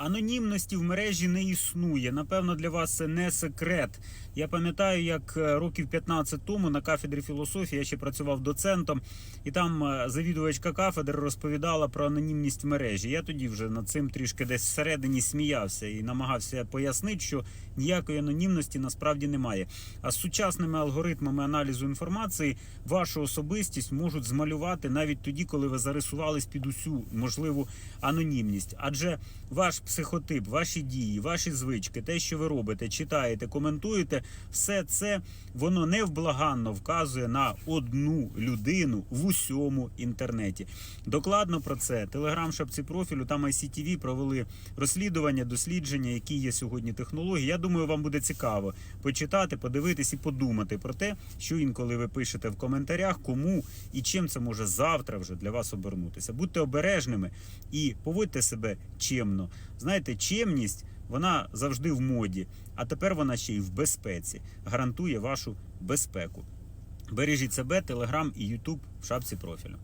Анонімності в мережі не існує. Напевно, для вас це не секрет. Я пам'ятаю, як е, років 15 тому на кафедрі філософії я ще працював доцентом, і там е, завідувачка кафедри розповідала про анонімність в мережі. Я тоді вже над цим трішки десь всередині сміявся і намагався пояснити, що ніякої анонімності насправді немає. А з сучасними алгоритмами аналізу інформації вашу особистість можуть змалювати навіть тоді, коли ви зарисувались під усю можливу анонімність. Адже ваш психотип, ваші дії, ваші звички, те, що ви робите, читаєте, коментуєте, все це воно невблаганно вказує на одну людину в усьому інтернеті. Докладно про це телеграм-шапці профілю там ICTV провели розслідування, дослідження, які є сьогодні технології. Я думаю, вам буде цікаво почитати, подивитись і подумати про те, що інколи ви пишете в коментарях, кому і чим це може завтра вже для вас обернутися. Будьте обережними і поводьте себе чемно. Знаєте, чемність вона завжди в моді, а тепер вона ще й в безпеці, гарантує вашу безпеку. Бережіть себе, телеграм і Ютуб в шапці профілю.